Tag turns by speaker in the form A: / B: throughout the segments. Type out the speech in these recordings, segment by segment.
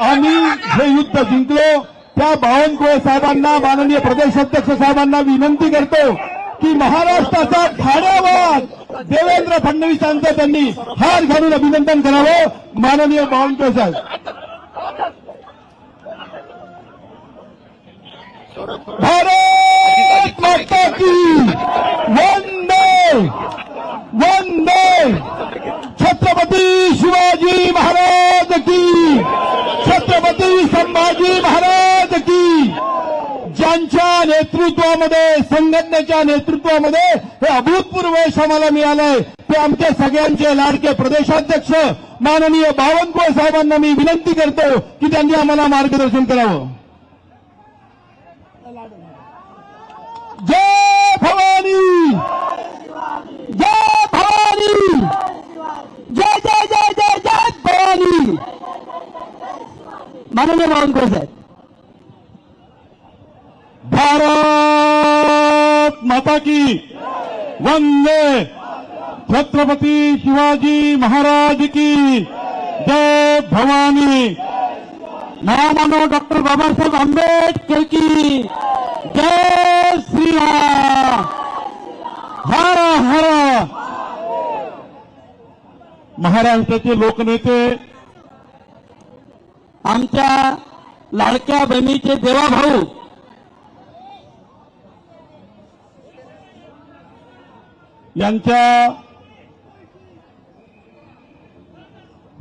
A: आम्ही हे युद्ध जिंकलो. त्या बावनकुळे साहेबांना माननीय प्रदेशाध्यक्ष साहेबांना विनंती करतो की महाराष्ट्राचा ठाण्यावाद देवेंद्र फडणवीसांचं त्यांनी हार घालून अभिनंदन करावं. माननीय बावनकुळे साहेब. भारत माता की वंदे. वंदे! छत्रपती शिवाजी महाराज की! छत्रपती संभाजी महाराज की! ज्यांच्या नेतृत्वामध्ये संघटनेच्या नेतृत्वामध्ये हे अभूतपूर्व यश आम्हाला मिळालंय. ते आमच्या सगळ्यांचे लाडके प्रदेशाध्यक्ष माननीय बावनकुळे साहेबांना मी विनंती करतो की त्यांनी आम्हाला मार्गदर्शन करावं. जय भवानी! जय जय जय जय जय भवानी माननीय भारत माता की वंदे छत्रपति शिवाजी महाराज की जय भवानी महामानव डॉक्टर बाबा साहेब आंबेडकर की जय श्रीराम हर हर महाराष्ट्राचे लोकनेते आमच्या लाडक्या बहिणीचे देवाभाऊ यांच्या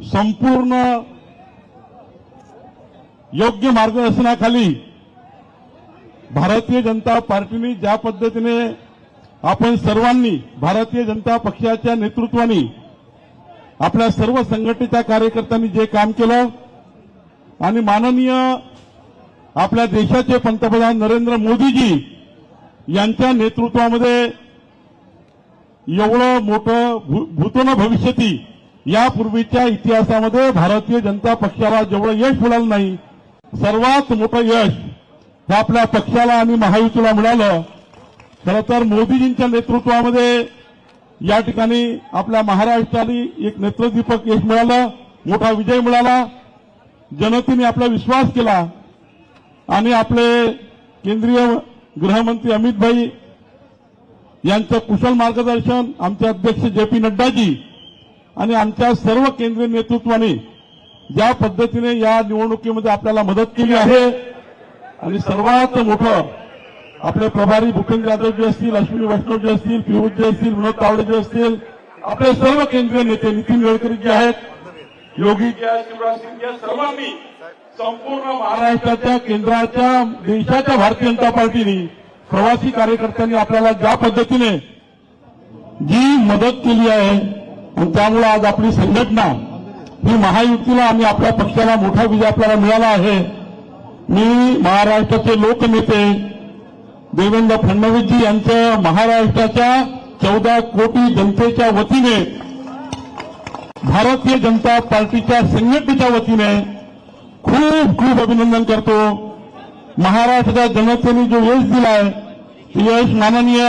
A: संपूर्ण योग्य मार्गदर्शनाखाली भारतीय जनता पार्टीने ज्या पद्धतीने आपण सर्वांनी भारतीय जनता पक्षाच्या नेतृत्वाने आपल्या सर्व संघटनेच्या कार्यकर्त्यांनी जे काम केलं आणि माननीय आपल्या देशाचे पंतप्रधान नरेंद्र मोदीजी यांच्या नेतृत्वामध्ये एवढं मोठं भूतोन भूतन भविष्यती यापूर्वीच्या इतिहासामध्ये भारतीय जनता पक्षाला जेवढं यश मिळालं नाही सर्वात मोठं यश हे आपल्या पक्षाला आणि महायुतीला मिळालं. खरं तर मोदीजींच्या नेतृत्वामध्ये या ठिकाणी आपल्या महाराष्ट्राने एक नेत्रदीपक यश मिळालं मोठा विजय मिळाला. जनतेने आपला विश्वास केला. आणि आपले केंद्रीय गृहमंत्री अमित भाई यांचं कुशल मार्गदर्शन आमचे अध्यक्ष जे पी नड्डाजी आणि आमच्या सर्व केंद्रीय नेतृत्वाने ज्या पद्धतीने या निवडणुकीमध्ये आपल्याला मदत केली आहे. आणि सर्वात मोठं आपले प्रभारी भूपेंद्र यादव जे असतील अश्विनी वैष्णव जे असतील पियुष जे असतील विनोद तावडे जे असतील आपले सर्व केंद्रीय नेते नितीन गडकरी जे आहेत योगी जे आहेत शिवराज सिंग या सर्वांनी संपूर्ण महाराष्ट्राच्या केंद्राच्या देशाच्या भारतीय जनता पार्टीने प्रवासी कार्यकर्त्यांनी आपल्याला ज्या पद्धतीने जी मदत केली आहे आणि त्यामुळे आज आपली संघटना ही महायुतीला आणि आपल्या पक्षाला मोठा विजय आपल्याला मिळाला आहे. मी महाराष्ट्राचे लोकनेते देवेंद्र फडणवीसजी यांचं महाराष्ट्राच्या चौदा कोटी जनतेच्या वतीने भारतीय जनता पार्टीच्या संघटनेच्या वतीने खूप खूप अभिनंदन करतो. महाराष्ट्राच्या जनतेने जो यश दिलाय यश माननीय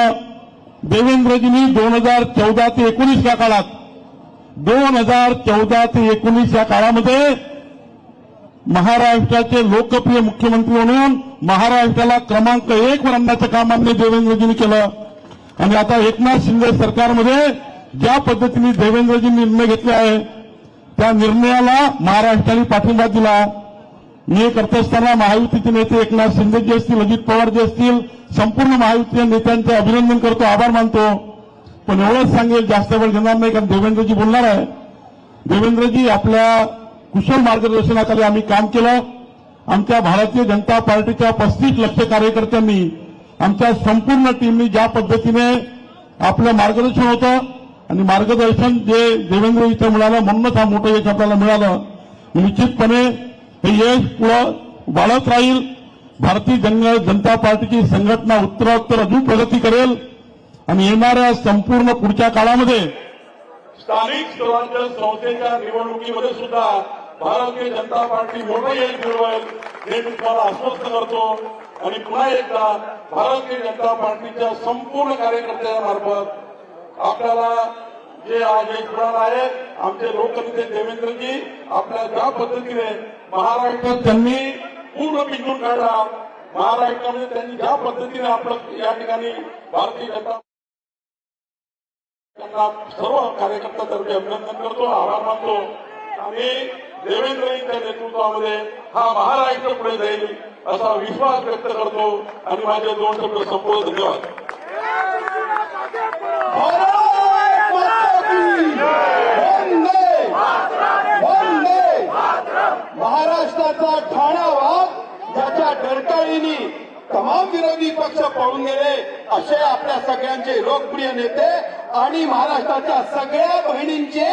A: देवेंद्रजींनी दोन हजार चौदा ते एकोणीस या काळात दोन हजार चौदा ते एकोणीस या काळामध्ये महाराष्ट्राचे लोकप्रिय मुख्यमंत्री म्हणून महाराष्ट्राला क्रमांक एक वर आणण्याचं काम आम्ही देवेंद्रजींनी केलं. आणि आता एकनाथ शिंदे सरकारमध्ये ज्या पद्धतीने देवेंद्रजींनी निर्णय घेतले आहे त्या निर्णयाला महाराष्ट्राने पाठिंबा दिला. मी हे करत असताना महायुतीचे नेते एकनाथ शिंदेजी असतील अजित पवार जे असतील संपूर्ण महायुतीच्या नेत्यांचे अभिनंदन करतो आभार मानतो. पण एवढंच सांगेल जास्त वेळ घेणार नाही कारण देवेंद्रजी बोलणार आहे. देवेंद्रजी आपल्या कुशल मार्गदर्शनाखाली आम्ही काम केलं. आमच्या भारतीय जनता पार्टीच्या पस्तीस लक्ष कार्यकर्त्यांनी आमच्या संपूर्ण टीमनी ज्या पद्धतीने आपलं मार्गदर्शन होतं आणि मार्गदर्शन जे देवेंद्र इथं मिळालं म्हणूनच हा मोठं यश आपल्याला मिळालं निश्चितपणे हे यश पुढं वाढत राहील. भारतीय जन- जनता पार्टीची संघटना उत्तरोत्तर अजून प्रगती करेल आणि येणाऱ्या संपूर्ण पुढच्या काळामध्ये स्थानिक स्वराज्य संस्थेच्या निवडणुकीमध्ये सुद्धा भारतीय जनता पार्टी मोठं यश मिळवेल हे मी तुम्हाला आश्वस्त करतो. आणि पुन्हा एकदा भारतीय जनता पार्टीच्या संपूर्ण कार्यकर्त्यांमार्फत आपल्याला जे आज यश मिळालं आहे आमचे लोकनेते देवेंद्रजी आपल्या ज्या पद्धतीने महाराष्ट्रात त्यांनी पूर्ण पिंजून काढला महाराष्ट्रामध्ये त्यांनी ज्या पद्धतीने आपलं या ठिकाणी भारतीय जनता त्यांना सर्व कार्यकर्त्यातर्फे अभिनंदन करतो आभार मानतो. आणि देवेंद्र यांच्या नेतृत्वामध्ये हा महाराष्ट्र पुढे जाईल असा विश्वास व्यक्त करतो आणि माझे दोन शब्द संपवतो. धन्यवाद.
B: महाराष्ट्राचा ठाणा वाघ ज्याच्या डरकाळीनी तमाम विरोधी पक्ष पळून गेले असे आपल्या सगळ्यांचे लोकप्रिय नेते आणि महाराष्ट्राच्या सगळ्या बहिणींचे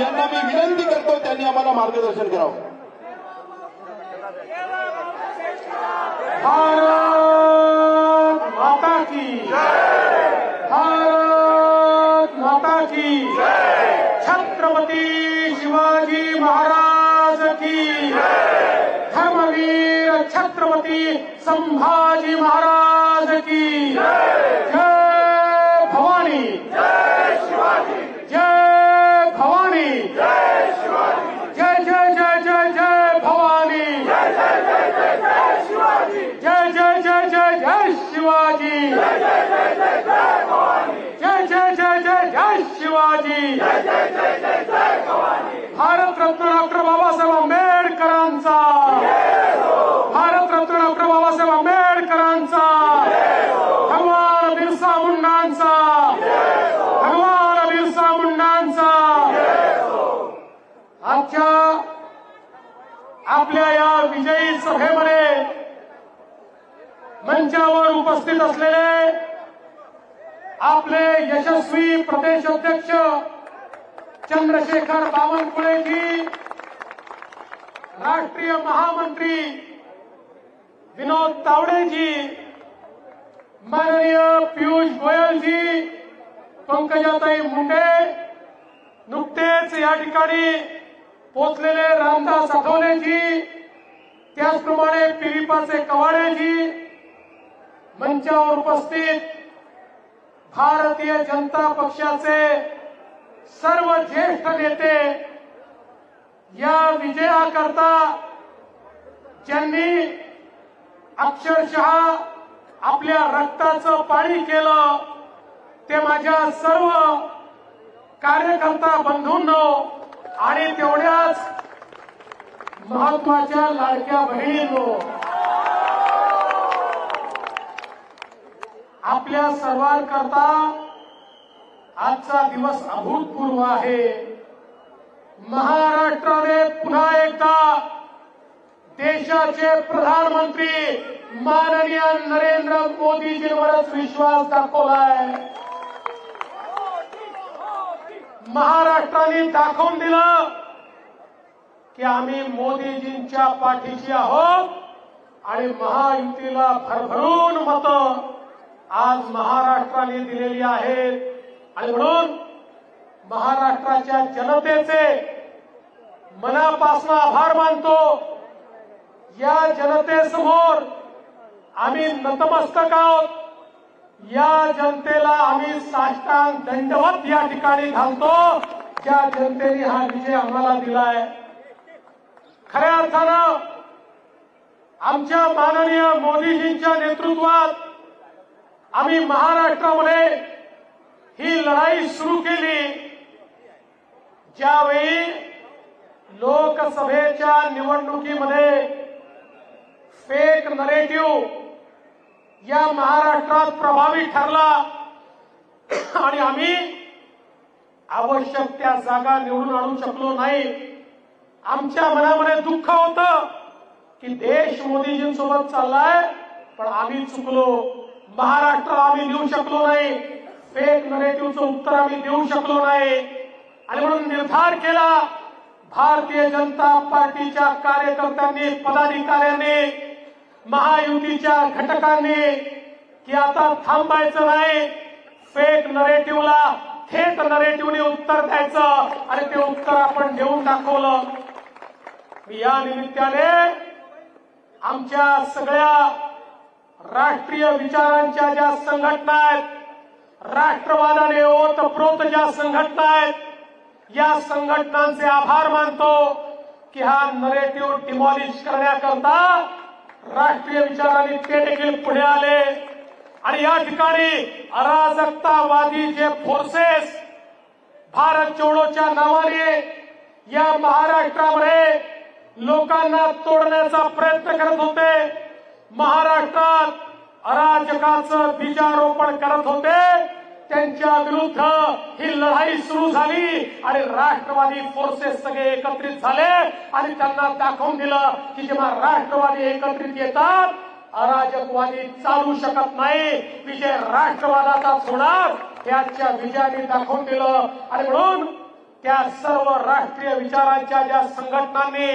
B: यांना मी विनंती करतो त्यांनी आम्हाला मार्गदर्शन करावं.
C: भारत माता की भारत माता की छत्रपती शिवाजी महाराज की धर्मवीर छत्रपती संभाजी महाराज की जय भवानी जय भवानी जय जय जय जय जय भवानी जय जय जय जय जय शिवाजी जय जय जय जय जय शिवाजी। भारतरत्न डॉक्टर बाबासाहेब आंबेडकरांचा। भारतरत्न डॉक्टर बाबासाहेब आंबेडकरांचा। भगवान बिरसा मुंडांचा। भगवान बिरसा मुंडांचा। आजच्या आपल्या या विजयी सभेमध्ये मंचावर उपस्थित असलेले आपले यशस्वी प्रदेश अध्यक्ष चंद्रशेखर बावनकुळेजी राष्ट्रीय महामंत्री विनोद तावडेजी माननीय पियुष गोयलजी पंकजाताई मुंडे नुकतेच या ठिकाणी पोचलेले रामदास आठवलेजी त्याचप्रमाणे पिरिपाचे कवाडेजी मंचावर उपस्थित भारतीय जनता पक्षाचे सर्व ज्येष्ठ नेते या विजयाकरता ज्यांनी अक्षरशः आपल्या रक्ताचं पाणी केलं ते माझ्या सर्व कार्यकर्ता बंधूंनो आणि तेवढ्याच महत्त्वाच्या लाडक्या बहिणींनो आपल्या सर्वांकरता आजचा दिवस अभूतपूर्व आहे. महाराष्ट्राने पुन्हा एकदा देशाचे प्रधानमंत्री माननीय नरेंद्र मोदीजींवरच विश्वास दाखवलाय. महाराष्ट्राने दाखवून दिलं की आम्ही मोदीजींच्या पाठीशी आहोत आणि महायुतीला भरभरून मतं आज महाराष्ट्राने दिलेली आहे. आणि म्हणून महाराष्ट्राच्या जनतेचे मनापासून आभार मानतो. या जनतेसमोर आम्ही नतमस्तक आहोत. या जनतेला आम्ही साष्टांग दंडवत या ठिकाणी घालतो. ज्या जनतेने हा विजय आम्हाला दिलाय. खऱ्या अर्थानं आमच्या माननीय मोदीजींच्या नेतृत्वात आम्ही महाराष्ट्रामध्ये ही लढाई सुरू केली. ज्यावेळी लोकसभेच्या निवडणुकीमध्ये फेक नरेटिव्ह या महाराष्ट्रात प्रभावी ठरला. आणि आम्ही आवश्यक त्या जागा निवडून आणू शकलो नाही. आमच्या मनामध्ये दुःख होतं की देश मोदीजींसोबत चाललाय पण आम्ही चुकलो. महाराष्ट्र आम्ही देऊ शकलो नाही. फेक नरेटिव्हचं उत्तर आम्ही देऊ शकलो नाही. आणि म्हणून निर्धार केला भारतीय जनता पार्टीच्या कार्यकर्त्यांनी पदाधिकाऱ्यांनी महायुतीच्या घटकांनी की आता थांबायचं नाही. फेक नरेटिव्हला थेट नरेटिव्हने उत्तर द्यायचं आणि ते उत्तर आपण देऊन दाखवलं. या निमित्ताने आमच्या सगळ्या राष्ट्रीय विचारांच्या ज्या संघटना आहेत राष्ट्रवादाने ओतप्रोत ज्या संघटना आहेत या संघटनांचे आभार मानतो की हा नरेटिव्ह डिमॉलिश करण्याकरता राष्ट्रीय विचाराने ते देखील पुढे आले. आणि या ठिकाणी अराजकतावादी जे फोर्सेस भारत जोडोच्या नावाने या महाराष्ट्रामध्ये लोकांना तोडण्याचा प्रयत्न करत होते. महाराष्ट्रात अराजकाचं बीजारोपण करत होते. त्यांच्या विरुद्ध ही लढाई सुरू झाली आणि राष्ट्रवादी फोर्सेस सगळे एकत्रित झाले आणि त्यांना दाखवून दिलं की जेव्हा राष्ट्रवादी एकत्रित येतात अराजकवादी चालू शकत नाही. विजय राष्ट्रवादाचा होणार याच्या विजयाने दाखवून दिलं. आणि म्हणून त्या सर्व राष्ट्रीय विचारांच्या ज्या संघटनांनी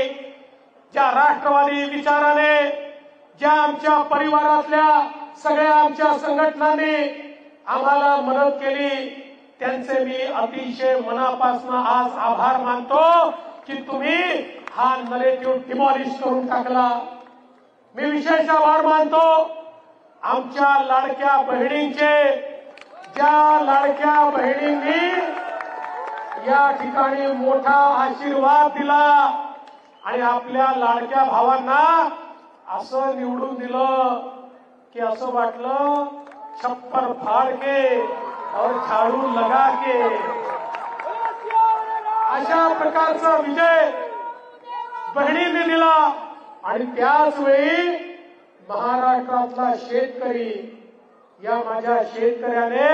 C: ज्या राष्ट्रवादी विचाराने ज्या आमच्या परिवारातल्या सगळ्या आमच्या संघटनांनी आम्हाला मदत केली त्यांचे मी अतिशय मनापासून आज आभार मानतो की तुम्ही हा नरेटिव्ह डिमॉलिश करून टाकला. मी विशेष आभार मानतो आमच्या लाडक्या बहिणींचे. ज्या लाडक्या बहिणींनी या ठिकाणी मोठा आशीर्वाद दिला आणि आपल्या लाडक्या भावांना असं निवडून दिलं की असं वाटलं छप्पर फाड़ के और झाडू लगा के अशा प्रकारचा विजय बहिणीने दिला. आणि त्याच वेळी महाराष्ट्रातला शेतकरी या माझ्या शेतकऱ्याने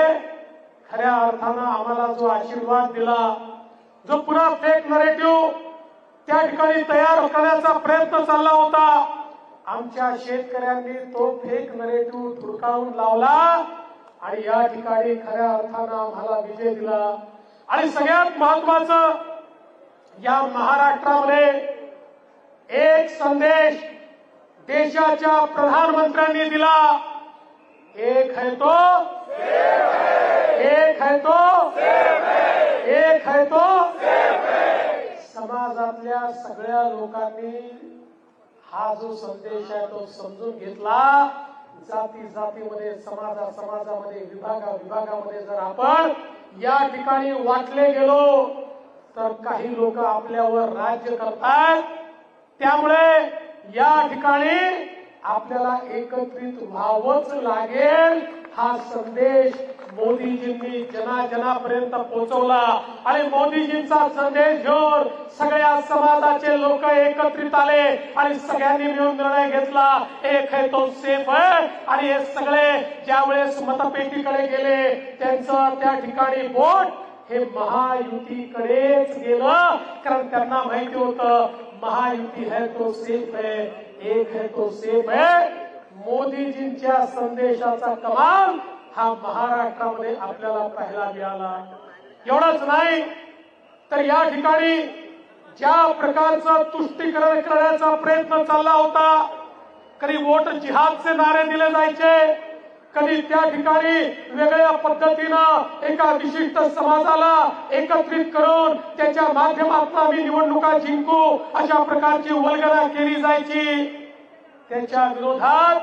C: खऱ्या अर्थानं आम्हाला जो आशीर्वाद दिला जो पुन्हा फेक नरेटिव्ह त्या ठिकाणी तयार करण्याचा प्रयत्न चालला होता. आमच्या शेतकऱ्यांनी तो फेक नरेटिव्ह धुडकावून लावला आणि या ठिकाणी खऱ्या अर्थानं आम्हाला विजय दिला. आणि सगळ्यात महत्वाचं या महाराष्ट्रामध्ये एक संदेश देशाच्या प्रधानमंत्र्यांनी दिला. एक है तो एक है तो एक है तो समाजातल्या सगळ्या लोकांनी हा जो संदेश आहे तो समजून घेतला जाती जातीमध्ये समाजा समाजामध्ये विभागा विभागामध्ये जर आपण या ठिकाणी वाटले गेलो तर काही लोक आपल्यावर राज्य करतात. त्यामुळे या ठिकाणी आपल्याला एकत्रित व्हावंच लागेल हा संदेश मोदीजींनी जनाजनापर्यंत पोहोचवला. आणि मोदीजींचा संदेश घेऊन सगळ्या समाजाचे लोक एकत्रित आले आणि सगळ्यांनी मिळून निर्णय घेतला. एक है तो सेफ आहे आणि हे सगळे ज्यावेळेस मतपेटीकडे गेले त्यांचं त्या ठिकाणी वोट हे महायुतीकडेच गेलं. कारण त्यांना माहिती होतं महायुती है तो सेफ है एक है तो सेफ है मोदीजींच्या संदेशाचा कमाल हा महाराष्ट्रामध्ये आपल्याला पाहायला मिळाला. एवढंच नाही तर या ठिकाणी ज्या प्रकारचं तुष्टीकरण करण्याचा प्रयत्न चालला होता कधी वोट जिहादचे नारे दिले जायचे कधी त्या ठिकाणी वेगळ्या पद्धतीनं एका विशिष्ट समाजाला एकत्रित करून त्याच्या माध्यमातून आम्ही निवडणुका जिंकू अशा प्रकारची वल्गना केली जायची. त्याच्या विरोधात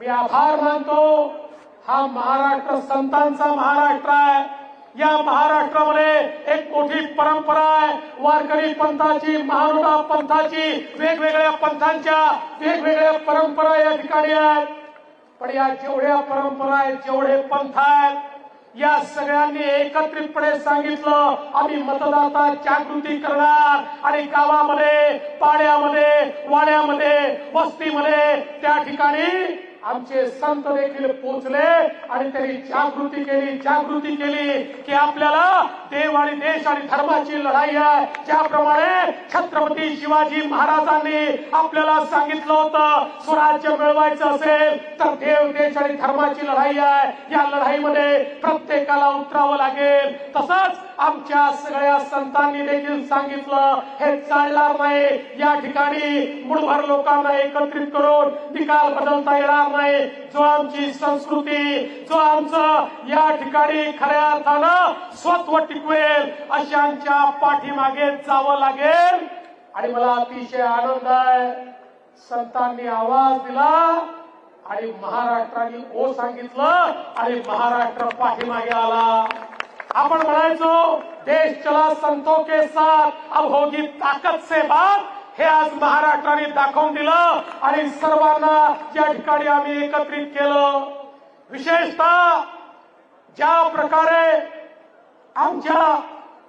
C: मी आभार मानतो. हा महाराष्ट्र संतांचा महाराष्ट्र आहे. या महाराष्ट्रामध्ये एक मोठी परंपरा आहे. वारकरी पंथाची महानुभाव पंथाची वेगवेगळ्या पंथांच्या वेगवेगळ्या परंपरा या ठिकाणी आहेत. पण या जेवढ्या परंपरा आहेत जेवढे पंथ आहेत या सगळ्यांनी एकत्रितपणे सांगितलं आम्ही मतदाता जागृती करणार. आणि गावामध्ये पाड्यामध्ये वाड्यामध्ये वस्तीमध्ये त्या ठिकाणी आमचे संत देखील पोहोचले आणि त्यांनी जागृती केली जागृती केली की आपल्याला देव आणि देश आणि धर्माची लढाई आहे. ज्याप्रमाणे छत्रपती शिवाजी महाराजांनी आपल्याला सांगितलं होतं स्वराज्य मिळवायचं असेल तर देव देश आणि धर्माची लढाई आहे. या लढाईमध्ये प्रत्येकाला उतरावं लागेल. तसंच आमच्या सगळ्या संतांनी देखील सांगितलं हे चालणार नाही या ठिकाणी मुठभर लोकांना एकत्रित करून निकाल बदलता येणार नाही. जो आमची संस्कृती जो आमचं या ठिकाणी खऱ्या अर्थानं स्वत्व टिकवेल अशांच्या पाठीमागे जावं लागेल. आणि मला अतिशय आनंद आहे. संतांनी आवाज दिला आणि महाराष्ट्राने ओ सांगितलं आणि महाराष्ट्र पाठीमागे आला. आपण म्हणायचो देश चला संतो के साथ अब होगी ताकद से बात. हे आज महाराष्ट्राने दाखवून दिलं आणि सर्वांना या ठिकाणी आम्ही एकत्रित केलं. विशेषतः ज्या प्रकारे आमच्या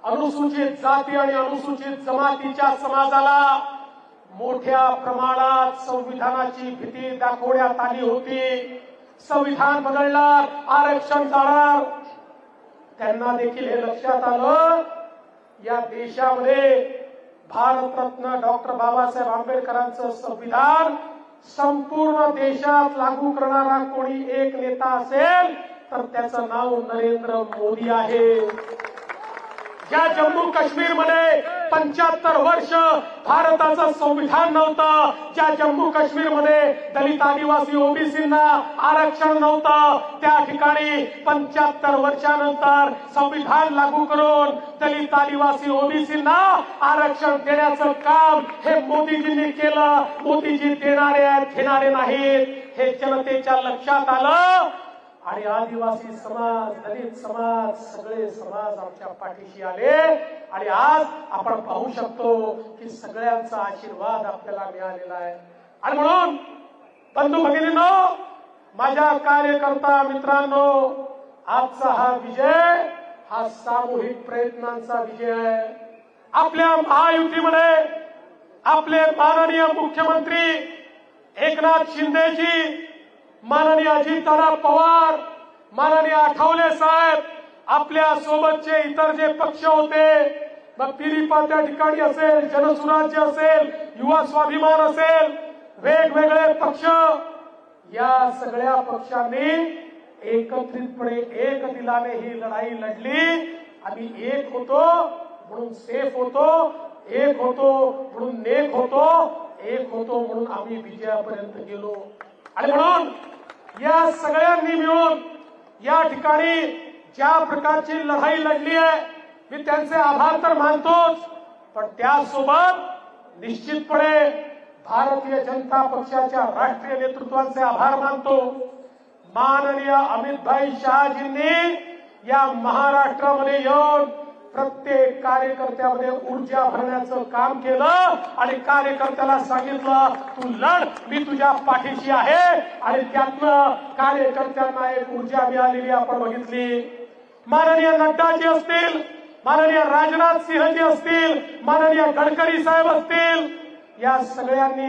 C: अनुसूचित जाती आणि अनुसूचित जमातीच्या समाजाला मोठ्या प्रमाणात संविधानाची भीती दाखवण्यात आली होती. संविधान बदलणार आरक्षण जाणार त्यांना देखील हे लक्षात आलं. या देशामध्ये भारतरत्न डॉक्टर बाबासाहेब आंबेडकरांचं संविधान संपूर्ण देशात लागू करणारा कोणी एक नेता असेल तर त्याचं नाव नरेंद्र मोदी आहे. ज्या जम्मू काश्मीरमध्ये पंच्याहत्तर वर्ष भारताचं संविधान नव्हतं. ज्या जम्मू काश्मीरमध्ये दलित आदिवासी ओबीसींना आरक्षण नव्हतं त्या ठिकाणी पंच्याहत्तर वर्षानंतर संविधान लागू करून दलित आदिवासी ओबीसींना आरक्षण देण्याचं काम हे मोदीजींनी केलं. मोदीजी देणारे आहेत घेणारे नाहीत. हे जनतेच्या लक्षात आलं. आणि आदिवासी समाज दलित समाज सगळे समाज आमच्या पाठीशी आले. आणि आज आपण पाहू शकतो की सगळ्यांचा आशीर्वाद आपल्याला मिळालेला आहे. आणि म्हणून बंधू भगिनीनो माझ्या कार्यकर्ता मित्रांनो आजचा हा विजय हा सामूहिक प्रयत्नांचा विजय आहे. आपल्या महायुतीमध्ये आपले माननीय मुख्यमंत्री एकनाथ शिंदेजी माननीय अजितदादा पवार माननीय आठवले साहेब आपल्या सोबतचे इतर जे पक्ष होते मग पिरिपा त्या ठिकाणी असेल जनसुराज्य असेल युवा स्वाभिमान असेल वेगवेगळे पक्ष या सगळ्या पक्षांनी एकत्रितपणे एक दिलाने ही लढाई लढली. आम्ही एक होतो म्हणून सेफ होतो एक होतो म्हणून नेक होतो एक होतो म्हणून आम्ही विजयापर्यंत गेलो. आणि म्हणून या सगळ्यांनी मिळून या ठिकाणी ज्या प्रकारची लढाई लढली आहे मी त्यांचे आभार तर मानतोच पण त्यासोबत निश्चितपणे भारतीय जनता पक्षाच्या राष्ट्रीय नेतृत्वाचे आभार मानतो. माननीय अमितभाई शहाजींनी या महाराष्ट्रामध्ये येऊन प्रत्येक कार्यकर्त्यामध्ये ऊर्जा भरण्याचं काम केलं आणि कार्यकर्त्याला सांगितलं तू लढ मी तुझ्या पाठीशी आहे. आणि त्यातनं कार्यकर्त्यांना एक ऊर्जा मिळालेली आपण बघितली. माननीय नड्डाजी असतील माननीय राजनाथ सिंहजी असतील माननीय गडकरी साहेब असतील या सगळ्यांनी